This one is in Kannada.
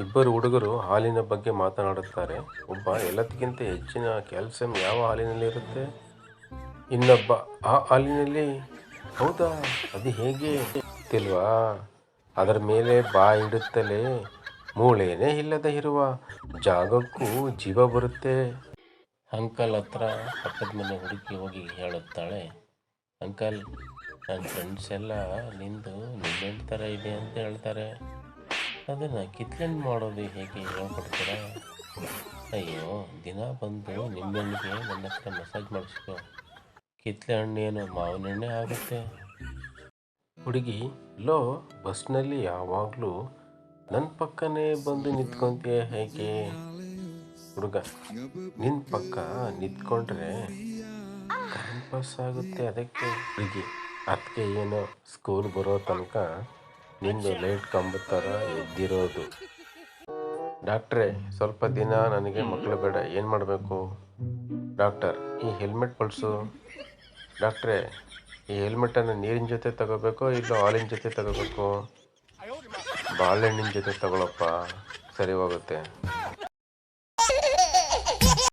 ಇಬ್ಬರು ಹುಡುಗರು ಹಾಲಿನ ಬಗ್ಗೆ ಮಾತನಾಡುತ್ತಾರೆ. ಒಬ್ಬ ಎಲ್ಲದಕ್ಕಿಂತ ಹೆಚ್ಚಿನ ಕ್ಯಾಲ್ಸಿಯಂ ಯಾವ ಹಾಲಿನಲ್ಲಿರುತ್ತೆ ಇನ್ನೊಬ್ಬ, ಆ ಹಾಲಿನಲ್ಲಿ ಹೌದಾ? ಅದು ಹೇಗೆ? ಗೊತ್ತಿಲ್ವಾ ಅದರ ಮೇಲೆ ಬಾ ಇಡುತ್ತಲೇ ಮೂಳೆನೇ ಇಲ್ಲದ ಇರುವ ಜಾಗಕ್ಕೂ ಜೀವ ಬರುತ್ತೆ. ಅಂಕಲ್ ಹತ್ರ ಪಕ್ಕದ ಮನೆ ಹುಡುಕಿ ಹೋಗಿ ಹೇಳುತ್ತಾಳೆ, ಅಂಕಲ್ ನನ್ನ ಫ್ರೆಂಡ್ಸ್ ಎಲ್ಲ ನಿಂದು ನಿಮ್ಮೆಣ್ಣೆ ಥರ ಇದೆ ಅಂತ ಹೇಳ್ತಾರೆ. ಅದನ್ನು ಕಿತ್ಲೆಂಡ್ ಮಾಡೋದು ಹೇಗೆ ಹೇಳ್ಕೊಡ್ತೀರಾ? ಅಯ್ಯೋ, ದಿನ ಬಂದು ನಿಮ್ಮೆಣ್ಣಿಗೆ ನನ್ನ ಹತ್ರ ಮಸಾಜ್ ಮಾಡಿಸ್ಕೊ. ಕಿತ್ಲೆ ಹಣ್ಣೇನು ಮಾವಿನ ಎಣ್ಣೆ ಆಗುತ್ತೆ? ಹುಡುಗಿ, ಲೋ, ಬಸ್ನಲ್ಲಿ ಯಾವಾಗಲೂ ನನ್ನ ಪಕ್ಕನೇ ಬಂದು ನಿಂತ್ಕೊಂತೀಯ ಹೇಗೆ? ಹುಡುಗ ನಿನ್ನ ಪಕ್ಕ ನಿಂತ್ಕೊಂಡ್ರೆ ಟೈಮ್ ಪಾಸ್ ಆಗುತ್ತೆ ಅದಕ್ಕೆ. ಹುಡುಗಿ ಅದಕ್ಕೆ ಏನು ಸ್ಕೂಲ್ ಬರೋ ತನಕ ನಿಂದು ಲೈಟ್ ಕಂಬತ್ತರ ಥರ ಎದ್ದಿರೋದು. ಡಾಕ್ಟ್ರೇ, ಸ್ವಲ್ಪ ದಿನ ನನಗೆ ಮಕ್ಕಳು ಬೇಡ. ಏನು ಮಾಡಬೇಕು? ಡಾಕ್ಟರ್, ಈ ಹೆಲ್ಮೆಟ್ ಬಳಸು ಡಾಕ್ಟ್ರೆ, ಈ ಹೆಲ್ಮೆಟನ್ನು ನೀರಿನ ಜೊತೆ ತಗೋಬೇಕು ಇಲ್ಲ ಹಾಲಿನ ಜೊತೆ ತಗೋಬೇಕು? ಬಾಳೆಹಣ್ಣಿನ ಜೊತೆ ತಗೊಳಪ್ಪ. ಸರಿ ಹೋಗುತ್ತೆ.